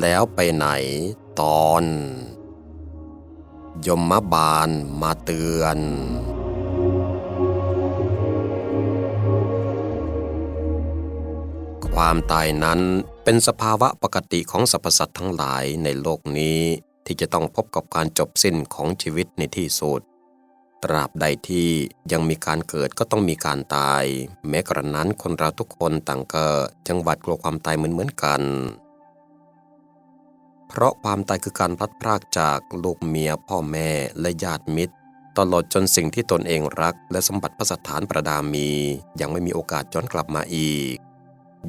แล้วไปไหน ตอน ยมบาลมาเตือน ความตายนั้นเป็นสภาวะปกติของสรรพสัตว์ทั้งหลายในโลกนี้ที่จะต้องพบกับการจบสิ้นของชีวิตในที่สุด ตราบใดที่ยังมีการเกิดก็ต้องมีการตาย แม้กระนั้นคนเราทุกคนต่างก็จังหวัดกลัวความตายเหมือนเหมือนกัน เพราะความตายคือการพลัดพรากจากลูกเมียพ่อแม่และญาติมิตร ตลอดจนสิ่งที่ตนเองรัก และสมบัติพระสถานประดามี ยังไม่มีโอกาสย้อนกลับมาอีก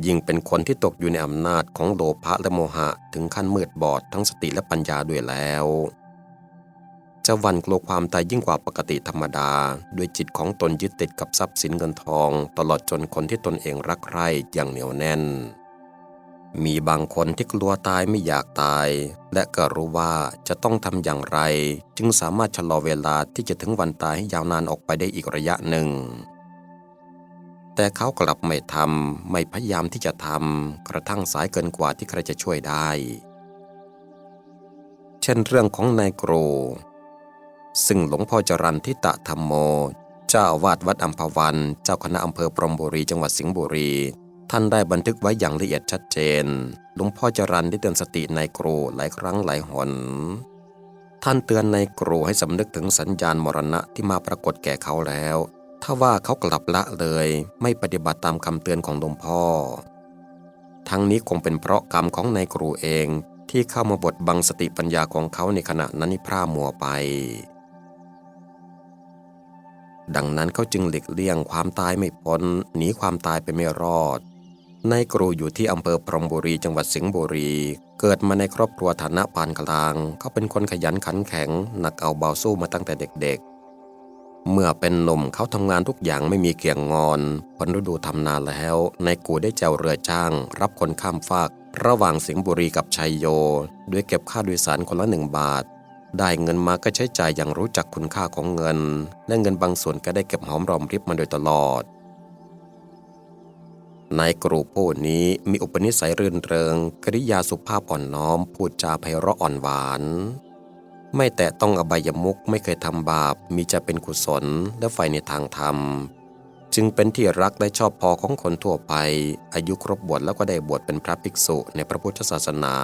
ยิ่งเป็นคนที่ตกอยู่ในอำนาจของโลภะและโมหะถึงขั้นมืดบอดทั้งสติและปัญญาด้วยแล้วจะวันกลัวความตายยิ่งกว่าปกติธรรมดา ด้วยจิตของตนยึดติดกับทรัพย์สินเงินทอง ตลอดจนคนที่ตนเองรักใคร่อย่างเหนียวแน่น มีบางคนที่กลัวตายไม่อยากตาย และก็รู้ว่าจะต้องทำอย่างไร จึงสามารถชะลอเวลาที่จะถึงวันตายให้ยาวนานออกไปได้อีกระยะหนึ่ง แต่เขากลับไม่ทำไม่พยายามที่จะทำกระทั่งสายเกินกว่าที่ใครจะช่วยได้ เช่นเรื่องของนายโกร ซึ่งหลวงพ่อจรันทิตะธรรมโม เจ้าวาสวัดอัมพวัน เจ้าคณะอำเภอปรมบุรีจังหวัดสิงห์บุรี ท่านได้บันทึกไว้อย่างละเอียดชัดเจน หลวงพ่อจรันได้เตือนสตินายโกรหลายครั้งหลายหน ท่านเตือนนายโกรให้สำนึกถึงสัญญาณมรณะที่มาปรากฏแก่เขาแล้ว ถ้าว่าเขากลับละเลย ไม่ปฏิบัติตามคำเตือนของหลวงพ่อ ทั้งนี้คงเป็นเพราะกรรมของนายครูเองที่เข้ามาบดบังสติปัญญาของเขาในขณะนั้นนี่พร่ามัวไปดังนั้นเขาจึงหลีกเลี่ยงความตายไม่พ้นหนีความตายไปไม่รอด นายครูอยู่ที่อำเภอพรมบุรีจังหวัดสิงห์บุรี เกิดมาในครอบครัวฐานะปานกลาง เขาเป็นคนขยันขันแข็ง หนักเอาเบาสู้มาตั้งแต่เด็กๆ เมื่อเป็นหนุ่มเขาทำงานทุกอย่างไม่มีเกี่ยงงอนพอฤดูทำนาแล้วนายกูได้เจ้าเรือจ้าง รับคนข้ามฟาก ระหว่างสิงห์บุรีกับชัยโย ด้วยเก็บค่าโดยสารคนละหนึ่งบาท ได้เงินมาก็ใช้จ่ายอย่างรู้จักคุณค่าของเงินและเงินบางส่วนก็ได้เก็บหอมรอมริบมาโดยตลอด นายกรูผู้นี้มีอุปนิสัยรื่นเริงกริยาสุภาพอ่อนน้อม พูดจาไพเราะอ่อนหวาน ไม่แตะต้องอบายมุกไม่เคยทำบาป มีจะเป็นกุศลและใฝ่ในทางธรรม จึงเป็นที่รักและชอบพอของคนทั่วไป อายุครบบวชแล้วก็ได้บวชเป็นพระภิกษุในพระพุทธศาสนา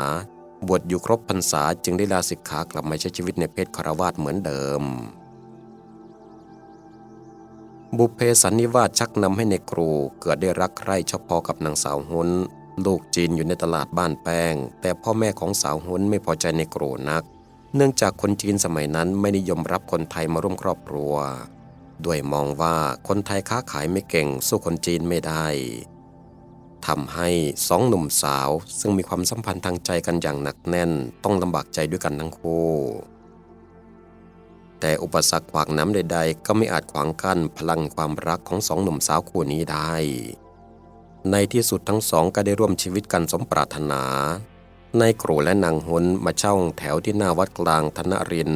บวชอยู่ครบพรรษาจึงได้ลาสิกขากลับมาใช้ชีวิตในเพศคารวาสเหมือนเดิม บุเพสันนิวาสชักนำให้ในครูเกิดได้รักใคร่ชอบพอกับนางสาวหุนลูกจีนอยู่ในตลาดบ้านแป้ง แต่พ่อแม่ของสาวหุนไม่พอใจในครูนัก เนื่องจากคนจีนสมัยนั้นไม่นิยมรับคนไทยมาร่วมครอบครัว ด้วยมองว่าคนไทยค้าขายไม่เก่งสู้คนจีนไม่ได้ทำให้สองหนุ่มสาวซึ่งมีความสัมพันธ์ทางใจกันอย่างหนักแน่น ต้องลำบากใจด้วยกันทั้งคู่ แต่อุปสรรคขวางน้ำใดๆ ก็ไม่อาจขวางกั้นพลังความรักของสองหนุ่มสาวคู่นี้ได้ ในที่สุดทั้งสองก็ได้ร่วมชีวิตกันสมปรารถนาในครูและนางหุนมาเช่าแถวที่หน้าวัดกลางธนริน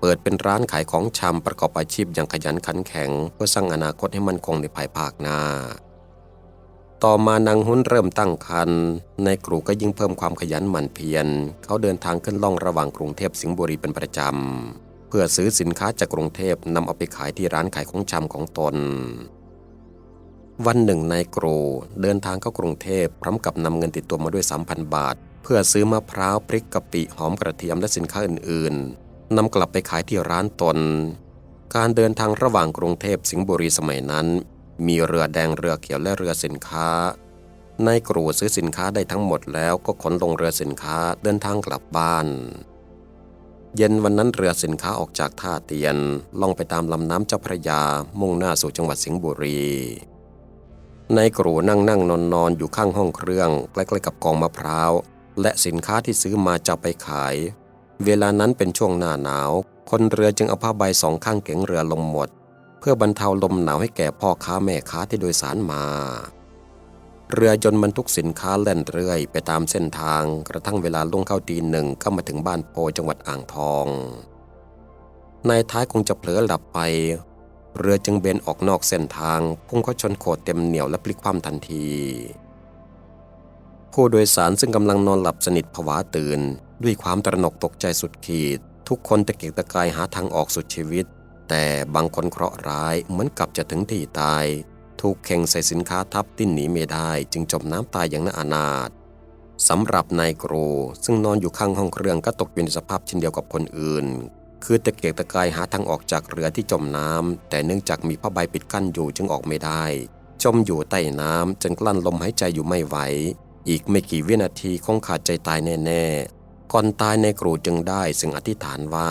เปิดเป็นร้านขายของชำประกอบอาชีพอย่างขยันขันแข็ง เพื่อสร้างอนาคตให้มั่นคงในภายภาคหน้า ต่อมานางหุนเริ่มตั้งครรภ์ในครูก็ยิ่งเพิ่มความขยันหมั่นเพียรเขาเดินทางขึ้นล่องระหว่างกรุงเทพสิงห์บุรีเป็นประจำ พื่อซื้อสินค้าจากกรุงเทพนำเอาไปขายที่ร้านขายของชำของตน วันหนึ่งนายครูเดินทางเข้ากรุงเทพพร้อมกับนำเงินติดตัวมาด้วย 3,000 บาท เพื่อซื้อมะพร้าวพริกกะปิหอมกระเทียมและสินค้าอื่นๆนำกลับไปขายที่ร้านตน การเดินทางระหว่างกรุงเทพสิงห์บุรีสมัยนั้น มีเรือแดงเรือเขียวและเรือสินค้านายครูซื้อสินค้าได้ทั้งหมดแล้วก็ขนลงเรือสินค้าเดินทางกลับบ้าน เย็นวันนั้นเรือสินค้าออกจากท่าเตียนล่องไปตามลำน้ำเจ้าพระยา มุ่งหน้าสู่จังหวัดสิงห์บุรี นายครูนั่งนั่งนอนนอนอยู่ข้างห้องเครื่องใกล้ๆกับกองมะพร้าว และสินค้าที่ซื้อมาจะไปขาย เวลานั้นเป็นช่วงหน้าหนาว คนเรือจึงเอาผ้าใบสองข้างเก๋งเรือลงหมด เพื่อบรรเทาลมหนาวให้แก่พ่อค้าแม่ค้าที่โดยสารมา เรือยนต์บรรทุกสินค้าแล่นเรื่อยไปตามเส้นทางกระทั่งเวลาล่วงเข้าตีหนึ่งก็มาถึงบ้านโพจังหวัดอ่างทอง นายท้ายคงจะเผลอหลับไป เรือจึงเบนออกนอกเส้นทาง พุ่งเข้าชนโขดเต็มเหนียวและพลิกคว่ำทันที ผู้โดยสารซึ่งกำลังนอนหลับสนิทผวาตื่น ด้วยความตระหนกตกใจสุดขีด ทุกคนตะเกียกตะกายหาทางออกสุดชีวิต แต่บางคนเคราะห์ร้ายเหมือนกับจะถึงที่ตาย ถูกเข่งใส่สินค้าทับติ้นหนีไม่ได้จึงจมน้ำตายอย่างน่าอนาถสำหรับนายครูซึ่งนอนอยู่ข้างห้องเครื่องก็ตกอยู่ในสภาพเช่นเดียวกับคนอื่น คือตะเกียกตะกายหาทางออกจากเรือที่จมน้ำแต่เนื่องจากมีผ้าใบปิดกั้นอยู่จึงออกไม่ได้ จมอยู่ใต้น้ำจนกลั้นลมหายใจอยู่ไม่ไหวอีกไม่กี่วินาทีคงขาดใจตายแน่ๆ ก่อนตายในครูจึงได้ซึ่งอธิษฐานว่า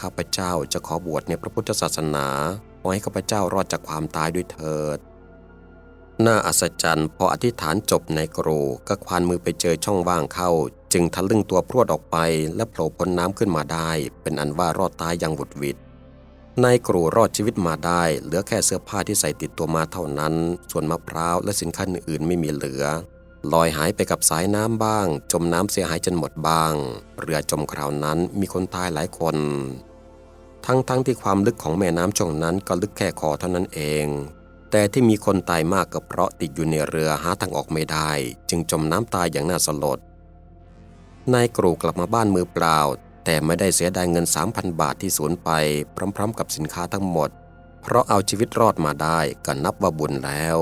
ข้าพเจ้าจะขอบวชในพระพุทธศาสนาขอให้ข้าพเจ้ารอดจากความตายด้วยเถิด น่าอัศจรรย์พออธิษฐานจบในครูก็ควานมือไปเจอช่องว่างเข้า จึงทะลึ่งตัวพรวดออกไปและโผล่พ้นน้ำขึ้นมาได้ เป็นอันว่ารอดตายอย่างบุดหวิดนายครูรอดชีวิตมาได้ เหลือแค่เสื้อผ้าที่ใส่ติดตัวมาเท่านั้น ส่วนมะพร้าวและสินค้าอื่นๆไม่มีเหลือ ลอยหายไปกับสายน้ำบ้าง จมน้ำเสียหายจนหมดบ้าง เรือจมคราวนั้นมีคนตายหลายคนทั้งๆทที่ความลึกของแม่น้ำช่วงนั้นก็ลึกแค่คอเท่านั้นเอง แต่ที่มีคนตายมากก็เพราะติดอยู่ในเรือหาทางออกไม่ได้ จึงจมน้ำตายอย่างน่าสลด นายกรูกลับมาบ้านมือเปล่า แต่ไม่ได้เสียดายเงิน 3,000 บาทที่สูญไป พร้อม ๆ กับสินค้าทั้งหมด เพราะเอาชีวิตรอดมาได้ก็นับว่าบุญแล้ว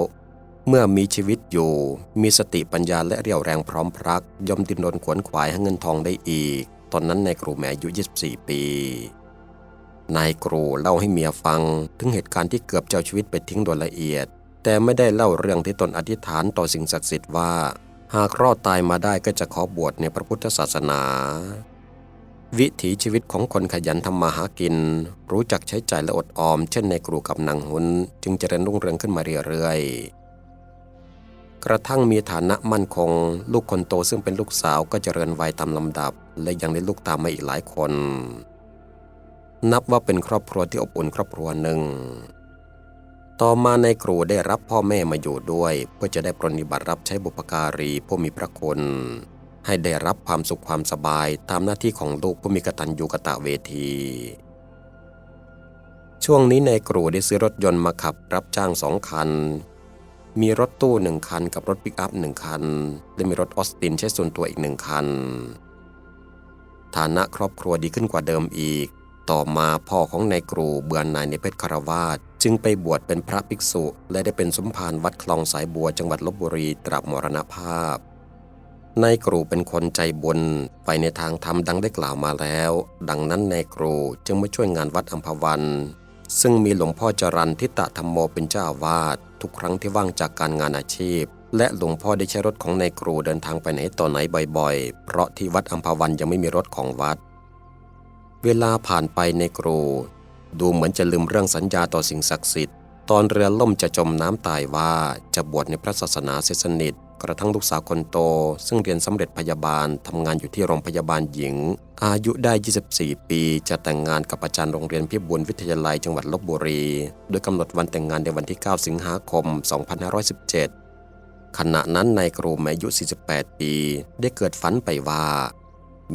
เมื่อมีชีวิตอยู่ มีสติปัญญาและเรี่ยวแรงพร้อมพรักย่อมดิ้นรนขวนขวายหาเงินทองได้อีก ตอนนั้นนายครูแม่อายุ 24 ปี นายครูเล่าให้เมียฟัง ถึงเหตุการณ์ที่เกือบจะเอาชีวิตไปทิ้งโดยละเอียด แต่ไม่ได้เล่าเรื่องที่ตนอธิษฐานต่อสิ่งศักดิ์สิทธิ์ว่า หากรอดตายมาได้ก็จะขอบวชในพระพุทธศาสนา วิถีชีวิตของคนขยันทำมาหากิน รู้จักใช้จ่ายและอดออม เช่นในครูกับนางหุนจึงเจริญรุ่งเรืองขึ้นมาเรื่อยๆกระทั่งมีฐานะมั่นคง ลูกคนโตซึ่งเป็นลูกสาวก็เจริญวัยตามลำดับ และยังได้ลูกตามมาอีกหลายคน นับว่าเป็นครอบครัวที่อบอุ่นครอบครัวหนึ่ง ต่อมาในครูได้รับพ่อแม่มาอยู่ด้วย เพื่อจะได้ปรนนิบัติรับใช้บุพการีผู้มีพระคุณ ให้ได้รับความสุขความสบายตามหน้าที่ของลูกผู้มีกตัญญูกตเวที ช่วงนี้ในครูได้ซื้อรถยนต์มาขับรับจ้างสองคัน มีรถตู้หนึ่งคันกับรถปิกอัพหนึ่งคัน และมีรถออสตินใช้ส่วนตัวอีกหนึ่งคัน ฐานะครอบครัวดีขึ้นกว่าเดิมอีก ต่อมาพ่อของนายครูเบื่อหน่ายในเพชรคารวาสจึงไปบวชเป็นพระภิกษุ และได้เป็นสมภารวัดคลองสายบัวจังหวัดลบบุรีตราบมรณภาพนายครูเป็นคนใจบุญไปในทางธรรมดังได้กล่าวมาแล้ว ดังนั้นนายครูจึงมาช่วยงานวัดอัมพวัน ซึ่งมีหลวงพ่อจรันทิตะธรรมโมเป็นเจ้าอาวาสทุกครั้งที่ว่างจากการงานอาชีพ และหลวงพ่อได้ใช้รถของนายครูเดินทางไปไหนต่อไหนบ่อยๆ เพราะที่วัดอัมพวันยังไม่มีรถของวัด เวลาผ่านไปในครูดูเหมือนจะลืมเรื่องสัญญาต่อสิ่งศักดิ์สิทธิ์ตอนเรือล่มจะจมน้ำตายว่าจะบวชในพระศาสนาเสียสนิท กระทั่งลูกสาวคนโต ซึ่งเรียนสำเร็จพยาบาลทำงานอยู่ที่โรงพยาบาลหญิง อายุได้ 24 ปี จะแต่งงานกับอาจารย์โรงเรียนพิบูลวิทยาลัยจังหวัดลบบุรี โดยกำหนดวันแต่งงานในวันที่ 9 สิงหาคม 2517 ขณะนั้นนายครูอายุ 48 ปี ได้เกิดฝันไปว่า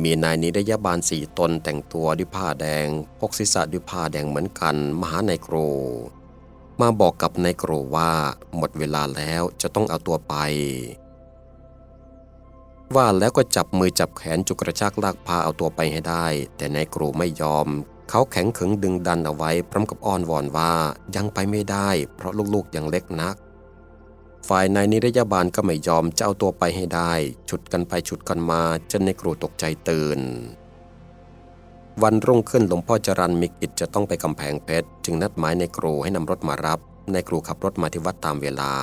มีนายนิรยาบาลสี่ตนแต่งตัวด้วยผ้าแดง พกศีรษะด้วยผ้าแดงเหมือนกันมาหานายครูมาบอกกับนายครูว่าหมดเวลาแล้วจะต้องเอาตัวไป ว่าแล้วก็จับมือจับแขนจุกระชากลากพาเอาตัวไปให้ได้ แต่นายครูไม่ยอม เขาแข็งขึงดึงดันเอาไว้พร้อมกับอ้อนวอนว่ายังไปไม่ได้ เพราะลูกๆยังเล็กนัก ฝ่ายนายนิรยาบาลก็ไม่ยอมจะเอาตัวไปให้ได้ ฉุดกันไปฉุดกันมาจนในครูตกใจตื่น วันรุ่งขึ้นหลวงพ่อจรันมีกิจจะต้องไปกำแพงเพชร จึงนัดหมายในครูให้นำรถมารับนายครูขับรถมาที่วัดตามเวลา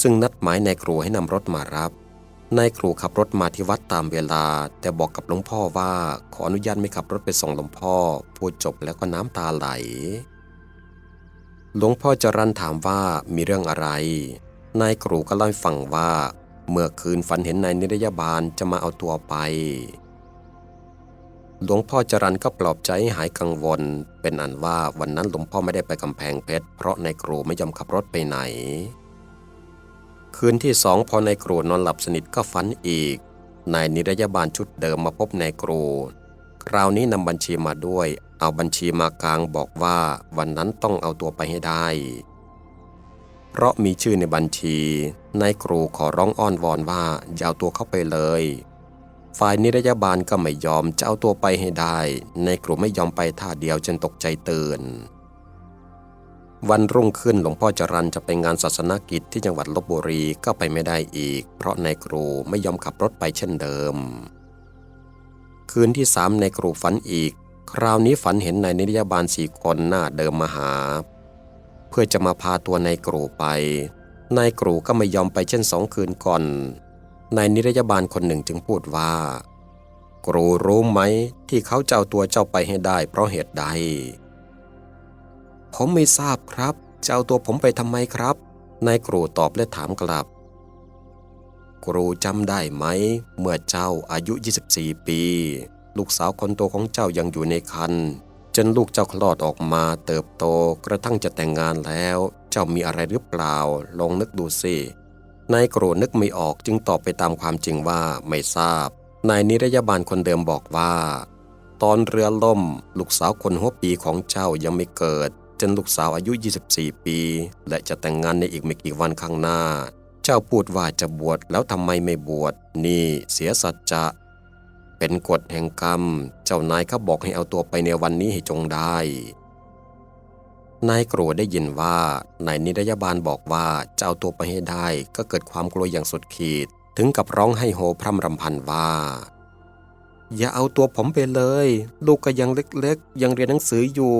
ซึ่งนัดหมายนายครูให้นำรถมารับนายครูขับรถมาที่วัดตามเวลา แต่บอกกับหลวงพ่อว่าขออนุญาตไม่ขับรถไปส่งหลวงพ่อพูดจบแล้วก็น้ำตาไหล หลวงพ่อจรันถามว่ามีเรื่องอะไร นายครูก็เล่าให้ฟังว่า เมื่อคืนฝันเห็นนายนิรยาบาลจะมาเอาตัวไป หลวงพ่อจรันก็ปลอบใจใหายกังวล เป็นอันว่าวันนั้นหลวงพ่อไม่ได้ไปกำแพงเพชรเพราะนายครูไม่ยอมขับรถไปไหน คืนที่สองพอนายครูนอนหลับสนิทก็ฝันอีกนายนิรยาบาลชุดเดิมมาพบนายครูคราวนี้นำบัญชีมาด้วย เอาบัญชีมากลางบอกว่าวันนั้นต้องเอาตัวไปให้ได้ เพราะมีชื่อในบัญชี นายครูขอร้องอ้อนวอนว่าอย่าเอาตัวเข้าไปเลย ฝ่ายนิรยาบาลก็ไม่ยอมจะเอาตัวไปให้ได้ นายครูไม่ยอมไปท่าเดียวจนตกใจตื่น วันรุ่งขึ้นหลวงพ่อจรันจะไปงานศาสนกิจที่จังหวัดลบบุรีก็ไปไม่ได้อีก เพราะนายครูไม่ยอมขับรถไปเช่นเดิม คืนที่สามนายครูฝันอีก คราวนี้ฝันเห็นนายนิรยาบาลสี่คนหน้าเดิมมาหา เพื่อจะมาพาตัวนายครูไป นายครูก็ไม่ยอมไปเช่นสองคืนก่อน นายนิรยาบาลคนหนึ่งจึงพูดว่าครูรู้ไหมที่เขาเจะเอาตัวเจ้าไปให้ได้ เพราะเหตุใด ผมไม่ทราบครับจะเอาตัวผมไปทำไมครับ นายครูตอบและถามกลับครูจำได้ไหม เมื่อเจ้าอายุ 24 ปี ลูกสาวคนโตของเจ้ายังอยู่ในครรภ์จนลูกเจ้าคลอดออกมาเติบโตกระทั่งจะแต่งงานแล้ว เจ้ามีอะไรหรือเปล่า ลองนึกดูสินายครูนึกไม่ออกจึงตอบไปตามความจริงว่าไม่ทราบ นายนิรยาบาลคนเดิมบอกว่า ตอนเรือล่ม ลูกสาวคนหัวปีของเจ้ายังไม่เกิด จนลูกสาวอายุ 24 ปี และจะแต่งงานในอีกไม่กี่วันข้างหน้า เจ้าพูดว่าจะบวชแล้วทำไมไม่บวชนี่เสียสัจจะ เป็นกฎแห่งกรรม เจ้านายเขาบอกให้เอาตัวไปในวันนี้ให้จงได้ นายโกรธได้ยินว่านายนิรยาบาลบอกว่าจะเอาตัวไปให้ได้ ก็เกิดความกลัวอย่างสุดขีด ถึงกับร้องให้โฮพร่ำรำพันว่า อย่าเอาตัวผมไปเลย ลูกก็ยังเล็กๆ ยังเรียนหนังสืออยู่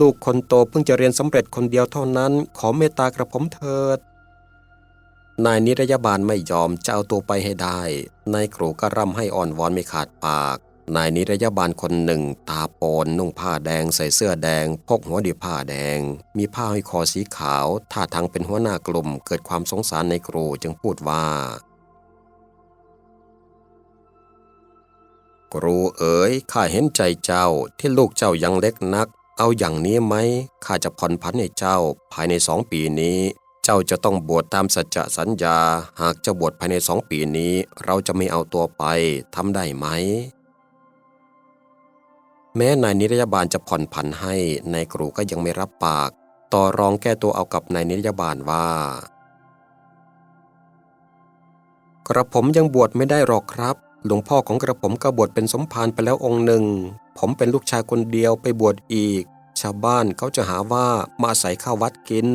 ลูกคนโตเพิ่งจะเรียนสำเร็จคนเดียวเท่านั้น ขอเมตตากระผมเถิด นายนิรยาบาลไม่ยอมจะเอาตัวไปให้ได้ นายครูก็ร่ำให้อ่อนวอนไม่ขาดปาก นายนิรยาบาลคนหนึ่ง ตาโปนนุ่งผ้าแดงใส่เสื้อแดง พกหัวดีผ้าแดง มีผ้าห้อยคอสีขาว ท่าทางเป็นหัวหน้ากลุ่ม เกิดความสงสารในครูจึงพูดว่า ครูเอ๋ยข้าเห็นใจเจ้าที่ลูกเจ้ายังเล็กนัก เอาอย่างนี้ไหมข้าจะผ่อนผันให้เจ้า ภายในสองปีนี้ เจ้าจะต้องบวชตามสัจจะสัญญา หากจะบวชภายในสองปีนี้ เราจะไม่เอาตัวไปทำได้ไหม แม้นายนิรยาบาลจะผ่อนผันให้นายครูก็ยังไม่รับปาก ต่อรองแก้ตัวเอากับนายนิรยาบาลว่า กระผมยังบวชไม่ได้หรอกครับ หลวงพ่อของกระผมก็บวชเป็นสมภารไปแล้วองค์หนึ่ง ผมเป็นลูกชายคนเดียวไปบวชอีก ชาวบ้านเขาจะหาว่ามาอาศัยข้าววัดกิน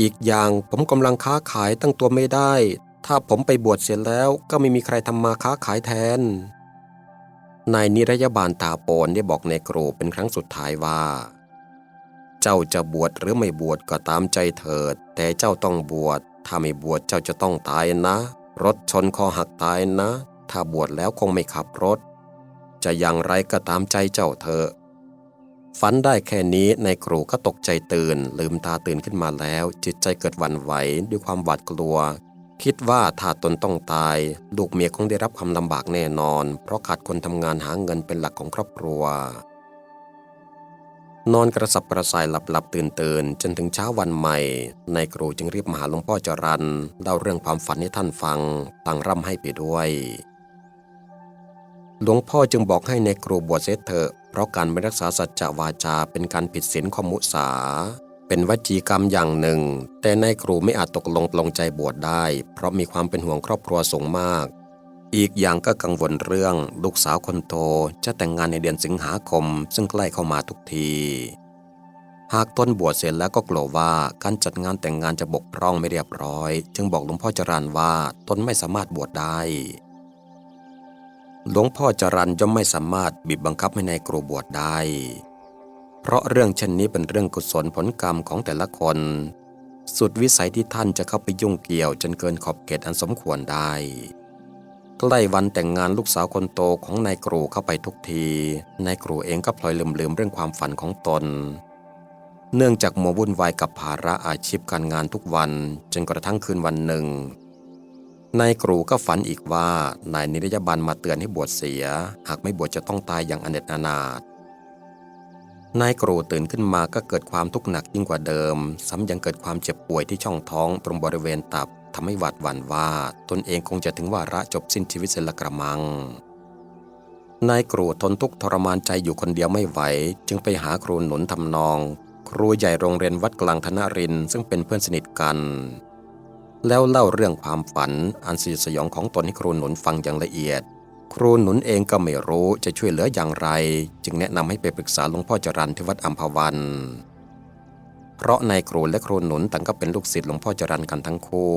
อีกอย่างผมกำลังค้าขายตั้งตัวไม่ได้ ถ้าผมไปบวชเสร็จแล้วก็ไม่มีใครทำมาค้าขายแทน นายนิรยาบาลตาโปนได้บอกในครูเป็นครั้งสุดท้ายว่า เจ้าจะบวชหรือไม่บวชก็ตามใจเถิด แต่เจ้าต้องบวช ถ้าไม่บวชเจ้าจะต้องตายนะ รถชนคอหักตายนะ ถ้าบวชแล้วคงไม่ขับรถ จะอย่างไรก็ตามใจเจ้าเถอะ ฝันได้แค่นี้นายครูก็ตกใจตื่น ลืมตาตื่นขึ้นมาแล้ว จิตใจเกิดหวั่นไหวด้วยความหวาดกลัว คิดว่าถ้าตนต้องตาย ลูกเมียคงได้รับความลำบากแน่นอน เพราะขาดคนทำงานหาเงินเป็นหลักของครอบครัว นอนกระสับกระส่ายหลับหลับตื่นตื่นจนถึงเช้าวันใหม่นายครูจึงรีบมาหาหลวงพ่อจรันเล่าเรื่องความฝันให้ท่านฟังตั้งร่ำให้ไปด้วยหลวงพ่อจึงบอกให้ในครูบวชเสียเถอะ ราะการไม่รักษาสัจจะวาจาเป็นการผิดศีลข้อมุสา เป็นวจีกรรมอย่างหนึ่ง แต่นายครูไม่อาจตกลงปลงใจบวชได้ เพราะมีความเป็นห่วงครอบครัวสูงมาก อีกอย่างก็กังวลเรื่องลูกสาวคนโตจะแต่งงานในเดือนสิงหาคม ซึ่งใกล้เข้ามาทุกทีหากต้นบวชเสร็จแล้วก็กลัวว่าการจัดงานแต่งงานจะบกพร่องไม่เรียบร้อย จึงบอกหลวงพ่อจรันว่าตนไม่สามารถบวชได้ หลวงพ่อจรันย่อมไม่สามารถบีบบังคับให้ในายครูบวชได้ เพราะเรื่องเช่นนี้เป็นเรื่องกุศลผลกรรมของแต่ละคน สุดวิสัยที่ท่านจะเข้าไปยุ่งเกี่ยวจนเกินขอบเขตอันสมควรได้ ใกล้วันแต่งงานลูกสาวคนโตของนายครูเข้าไปทุกทีนายครูเองก็พลอยลืมๆเรื่องความฝันของตน เนื่องจากมัววุ่นวายกับภาระอาชีพการงานทุกวันจนกระทั่งคืนวันหนึ่ง นายครูก็ฝันอีกว่านายนิรยาบันมาเตือนให้บวชเสีย หากไม่บวชจะต้องตายอย่างอเนจอนาถนายครูตื่นขึ้นมาก็เกิดความทุกข์หนักยิ่งกว่าเดิม ซ้ำยังเกิดความเจ็บป่วยที่ช่องท้องตรงบริเวณตับทำให้หวาดหวั่นว่า ตนเองคงจะถึงวาระจบสิ้นชีวิตเสละกระมัง นายครูทนทุกข์ทรมานใจอยู่คนเดียวไม่ไหว จึงไปหาครูหนุนทำนอง ครูใหญ่โรงเรียนวัดกลางธนรินทร์ซึ่งเป็นเพื่อนสนิทกัน แล้วเล่าเรื่องความฝันอันสยดสยองของตนให้ครูหนุนฟังอย่างละเอียด ครูหนุนเองก็ไม่รู้จะช่วยเหลืออย่างไร จึงแนะนำให้ไปปรึกษาหลวงพ่อจรันที่วัดอัมพวัน เพราะนายครูและครูหนุนต่างก็เป็นลูกศิษย์หลวงพ่อจรันกันทั้งคู่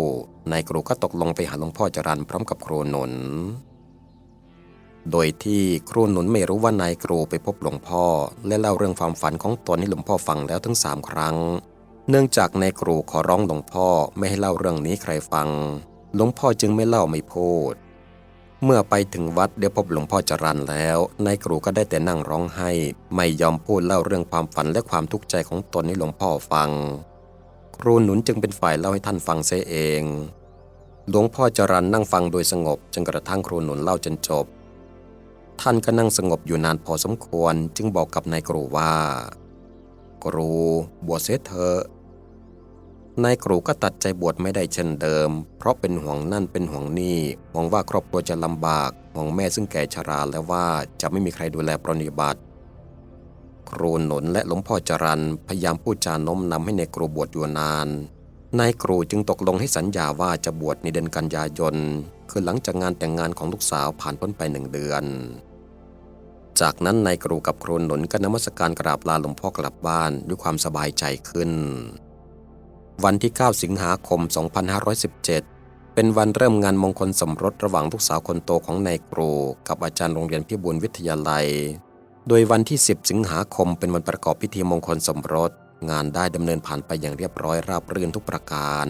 นายครูก็ตกลงไปหาหลวงพ่อจรันพร้อมกับครูหนุน โดยที่ครูหนุนไม่รู้ว่านายครูไปพบหลวงพ่อ และเล่าเรื่องความฝันของตนให้หลวงพ่อฟังแล้วถึงสามครั้ง เนื่องจากนายครูขอร้องหลวงพ่อไม่ให้เล่าเรื่องนี้ใครฟัง หลวงพ่อจึงไม่เล่าไม่พูด เมื่อไปถึงวัดเดี๋ยวพบหลวงพ่อจรันแล้วนายครูก็ได้แต่นั่งร้องไห้ ไม่ยอมพูดเล่าเรื่องความฝันและความทุกข์ใจของตนให้หลวงพ่อฟัง ครูหนุนจึงเป็นฝ่ายเล่าให้ท่านฟังเสียเอง หลวงพ่อจรันนั่งฟังโดยสงบจนกระทั่งครูหนุนเล่าจนจบ ท่านก็นั่งสงบอยู่นานพอสมควรจึงบอกกับนายครูว่าครูบวชเสียเถอะ นายครูก็ตัดใจบวชไม่ได้เช่นเดิม เพราะเป็นห่วงนั่นเป็นห่วงนี่ห่วงว่าครอบครัวจะลำบากห่วงแม่ซึ่งแก่ชราแล้วว่าจะไม่มีใครดูแลปรนนิบัติ ครูหนุนและหลวงพ่อจรันพยายามพูดจาโน้มนำให้นายครูบวชอยู่นานนายครูจึงตกลงให้สัญญาว่าจะบวชในเดือนกันยายน คือหลังจากงานแต่งงานของลูกสาวผ่านพ้นไปหนึ่งเดือน จากนั้นนายครูกับครูหนุนก็นมัสการกราบลาหลวงพ่อกลับบ้านด้วยความสบายใจขึ้น วันที่ 9 สิงหาคม 2517 เป็นวันเริ่มงานมงคลสมรสระหว่างลูกสาวคนโตของนายครู กับอาจารย์โรงเรียนพิบูลวิทยาลัย โดยวันที่ 10 สิงหาคมเป็นวันประกอบพิธีมงคลสมรส งานได้ดำเนินผ่านไปอย่างเรียบร้อยราบรื่นทุกประการ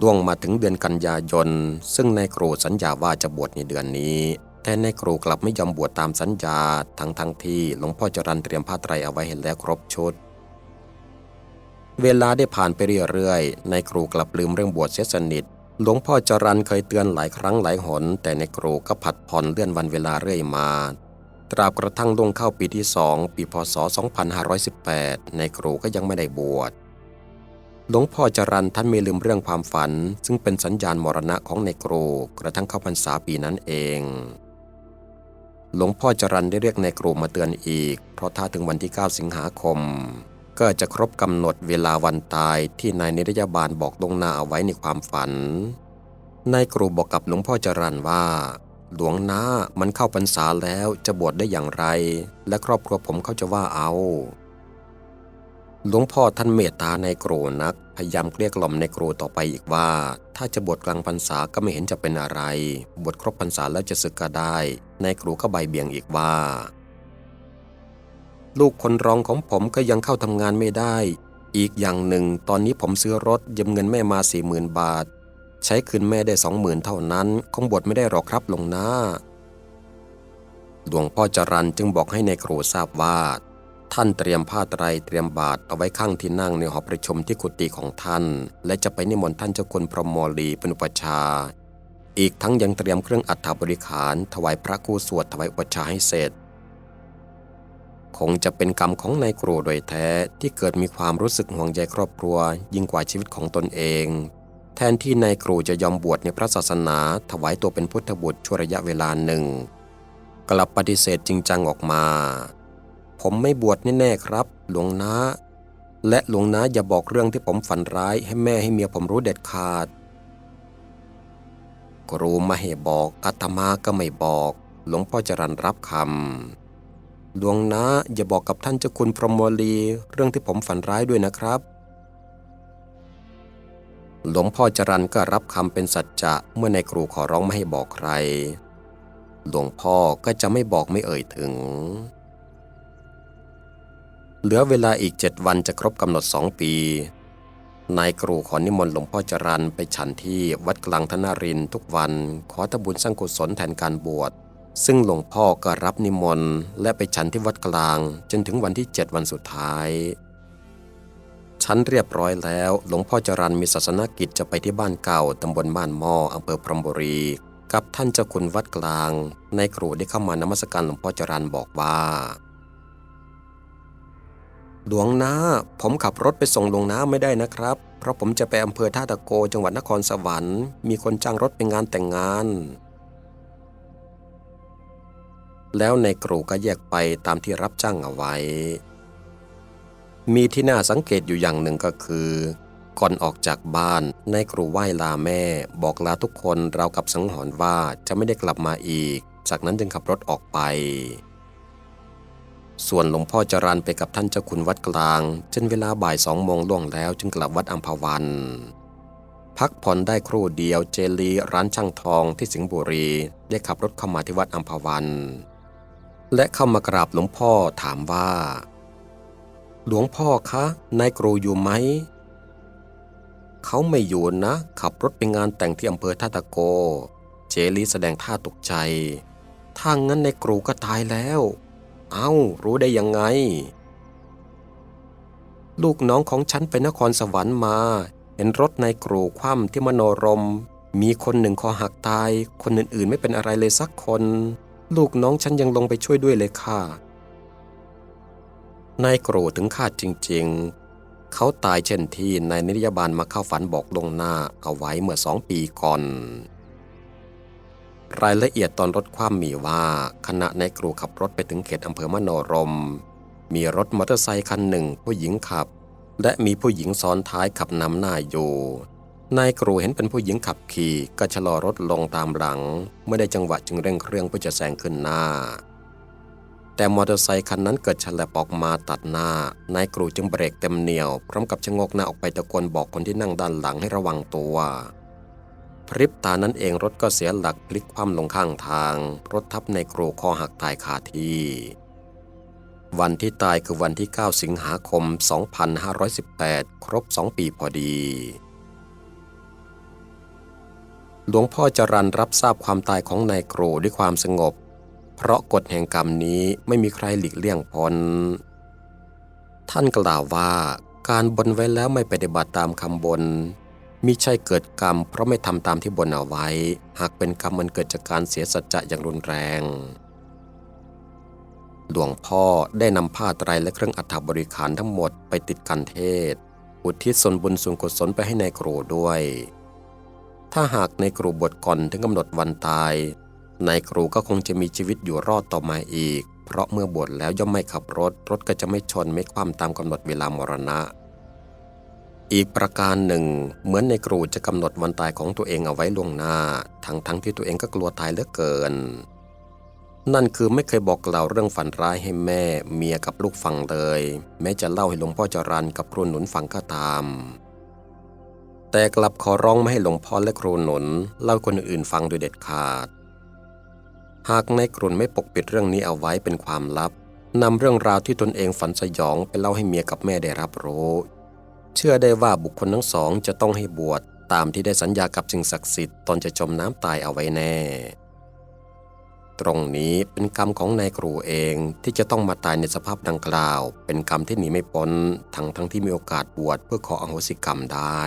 ล่วงมาถึงเดือนกันยายน ซึ่งนายครูสัญญาว่าจะบวชในเดือนนี้ แต่นายครูกลับไม่ยอมบวชตามสัญญา ทั้งทั้งที่หลวงพ่อจรันเตรียมผ้าไตรเอาไว้เห็นแล้วครบชุด เวลาได้ผ่านไปเรื่อยๆ ในครูกลับลืมเรื่องบวชเสียสนิท หลวงพ่อจรันเคยเตือนหลายครั้งหลายหน แต่ในครูก็ผัดผ่อนเลื่อนวันเวลาเรื่อยมา ตราบกระทั่งลงเข้าปีที่สองปีพศ 2518 ในครูก็ยังไม่ได้บวช หลวงพ่อจรันท่านไม่ลืมเรื่องความฝัน ซึ่งเป็นสัญญาณมรณะของในครูกระทั่งเข้าพรรษาปีนั้นเอง หลวงพ่อจรันได้เรียกในครูมาเตือนอีก เพราะถ้าถึงวันที่ 9 สิงหาคม ก็จะครบกำหนดเวลาวันตายที่นายนิรยาบาลบอกลวงหน้าเอาไว้ในความฝัน นายครูบอกกับหลวงพ่อจรันว่า หลวงน้ามันเข้าพรรษาแล้วจะบวชได้อย่างไร และครอบครัวผมเขาจะว่าเอา หลวงพ่อท่านเมตตาในครูนัก พยายามเกลี้ยกล่อมในครูต่อไปอีกว่า ถ้าจะบวชกลางพรรษาก็ไม่เห็นจะเป็นอะไร บวชครบพรรษาแล้วจะศึกก็ได้ในครูก็ใบเบี่ยงอีกว่า ลูกคนรองของผมก็ยังเข้าทำงานไม่ได้ อีกอย่างหนึ่ง ตอนนี้ผมซื้อรถยืมเงินแม่มาสี่หมื่นบาท ใช้คืนแม่ได้สองหมื่นเท่านั้น คงบวชไม่ได้หรอกครับหลวงนาหลวงพ่อจรันจึงบอกให้ในครูทราบว่า ท่านเตรียมผ้าไตรเตรียมบาตรเอาไว้ข้างที่นั่งในหอประชุมที่กุฏิของท่าน และจะไปนิมนต์ท่านเจ้าคุณพรหมโมลีเป็นอุปชา อีกทั้งยังเตรียมเครื่องอัฐบริขาร ถวายพระครูสวดถวายอุปชาให้เสร็จ คงจะเป็นกรรมของนายครูโดยแท้ที่เกิดมีความรู้สึกห่วงใยครอบครัว ยิ่งกว่าชีวิตของตนเอง แทนที่นายครูจะยอมบวชในพระศาสนา ถวายตัวเป็นพุทธบุตรชั่วระยะเวลาหนึ่ง กลับปฏิเสธจริงจังออกมา ผมไม่บวชแน่ๆครับ หลวงนาและหลวงนาอย่าบอกเรื่องที่ผมฝันร้ายให้แม่ให้เมียผมรู้เด็ดขาดครูไม่ให้บอกอาตมาก็ไม่บอก หลวงพ่อจรันรับคำ หลวงนาอย่าบอกกับท่านเจ้าคุณพรหมโมลีเรื่องที่ผมฝันร้ายด้วยนะครับ หลวงพ่อจรันก็รับคำเป็นสัจจะเมื่อนายครูขอร้องไม่ให้บอกใคร หลวงพ่อก็จะไม่บอกไม่เอ่ยถึง เหลือเวลาอีกเจ็ดวันจะครบกำหนดสองปี นายครูขอนิมนต์หลวงพ่อจรันไปฉันที่วัดกลางธนารินทุกวันขอทำบุญสร้างกุศลแทนการบวช ซึ่งหลวงพ่อก็รับนิมนต์และไปฉันที่วัดกลางจนถึงวันที่เจ็ดวันสุดท้ายชั้นเรียบร้อยแล้ว หลวงพ่อจรันมีศาสนกิจจะไปที่บ้านเก่าตำบลบ้านหม้ออำเภอพรมบุรี กับท่านเจ้าคุณวัดกลางนายครูได้เข้ามานมัสการหลวงพ่อจรันบอกว่า หลวงนาผมขับรถไปส่งหลวงนาไม่ได้นะครับ เพราะผมจะไปอำเภอท่าตะโกจังหวัดนครสวรรค์มีคนจ้างรถไปงานแต่งงาน แล้วในายครูก็แยกไปตามที่รับจ้างเอาไว้ มีที่น่าสังเกตอยู่อย่างหนึ่งก็คือ ก่อนออกจากบ้านนายครูไหว้ลาแม่ บอกลาทุกคนเรากับสังหรณ์ว่าจะไม่ได้กลับมาอีก จากนั้นจึงขับรถออกไป ส่วนหลวงพ่อจรันไปกับท่านเจ้าคุณวัดกลางจนเวลาบ่ายสองโมงล่วงแล้วจึงกลับวัดอัมพวันพักผ่อนได้ครู่เดียวเจลีร้านช่างทองที่สิงห์บุรี ได้ขับรถเข้ามาที่วัดอัมพวัน และเข้ามากราบหลวงพ่อถามว่า หลวงพ่อคะนายครูอยู่ไหม เขาไม่อยู่นะ ขับรถไปงานแต่งที่อำเภอท่าตะโก เจลีแสดงท่าตกใจถ้างั้นนายครูก็ตายแล้ว เอ้า รู้ได้ยังไง ลูกน้องของฉันไปนครสวรรค์มา เห็นรถนายครูคว่ำที่มโนรม มีคนหนึ่งคอหักตาย คนอื่นๆ ไม่เป็นอะไรเลยสักคน ลูกน้องฉันยังลงไปช่วยด้วยเลยค่ะ นายครูถึงคาดจริงๆ เขาตายเช่นที่นายนิยบาลมาเข้าฝันบอกลงหน้าเอาไว้เมื่อสองปีก่อน รายละเอียดตอนรถคว่ำมีว่าขณะนายครูขับรถไปถึงเขตอำเภอมโนรม มีรถมอเตอร์ไซคันหนึ่งผู้หญิงขับ และมีผู้หญิงซ้อนท้ายขับนำหน้าอยู่ นายครูเห็นเป็นผู้หญิงขับขี่ก็ชะลอรถลงตามหลัง ไม่ได้จังหวะจึงเร่งเครื่องเพื่อจะแซงขึ้นหน้า แต่มอเตอร์ไซคันนั้นเกิดฉลับออกมาตัดหน้า นายครูจึงเบรกเต็มเหนียว พร้อมกับชะงกหน้าออกไปตะโกนบอกคนที่นั่งด้านหลังให้ระวังตัว พริบตานั้นเองรถก็เสียหลักพลิกคว่ำลงข้างทาง รถทับนายครูคอหักตายคาที่วันที่ตายคือวันที่ 9 สิงหาคม 2518 ครบ 2 ปีพอดี หลวงพ่อจรันรับทราบความตายของนายครูด้วยความสงบ เพราะกฎแห่งกรรมนี้ไม่มีใครหลีกเลี่ยงพ้น ท่านกล่าวว่าการบนไว้แล้วไม่ปฏิบัติตามคำบนมิใช่เกิดกรรม เพราะไม่ทำตามที่บนเอาไว้ หากเป็นกรรมมันเกิดจากการเสียสัจจะอย่างรุนแรง หลวงพ่อได้นำผ้าไตรและเครื่องอัฐบริขารทั้งหมดไปติดกันเทศ อุทิศส่วนบุญส่วนกุศลไปให้ในายครูด้วย ถ้าหากในครูบวชก่อนถึงกำหนดวันตาย นายครูก็คงจะมีชีวิตอยู่รอดต่อมาอีก เพราะเมื่อบวชแล้วย่อมไม่ขับรถ รถก็จะไม่ชนไม่คว่ำตามกำหนดเวลามรณะ อีกประการหนึ่ง เหมือนในครูจะกำหนดวันตายของตัวเองเอาไว้ล่วงหน้า ทั้งทั้งที่ตัวเองก็กลัวตายเหลือเกิน นั่นคือไม่เคยบอกกล่าวเรื่องฝันร้ายให้แม่ เมียกับลูกฟังเลย แม้จะเล่าให้หลวงพ่อจรันกับครูหนุนฟังก็ตาม แต่กลับขอร้องไม่ให้หลวงพ่อและครูหนุนเล่าคนอื่นฟังโดยเด็ดขาด หากนายกรุนไม่ปกปิดเรื่องนี้เอาไว้เป็นความลับนำเรื่องราวที่ตนเองฝันสยองไปเล่าให้เมียกับแม่ได้รับรู้ เชื่อได้ว่าบุคคลทั้งสองจะต้องให้บวชตามที่ได้สัญญากับสิ่งศักดิ์สิทธิ์ตอนจะจมน้ำตายเอาไว้แน่ ตรงนี้เป็นกรรมของนายครูเองที่จะต้องมาตายในสภาพดังกล่าว เป็นกรรมที่หนีไม่พ้นทั้งทั้งที่มีโอกาสบวชเพื่อขออโหสิกรรมได้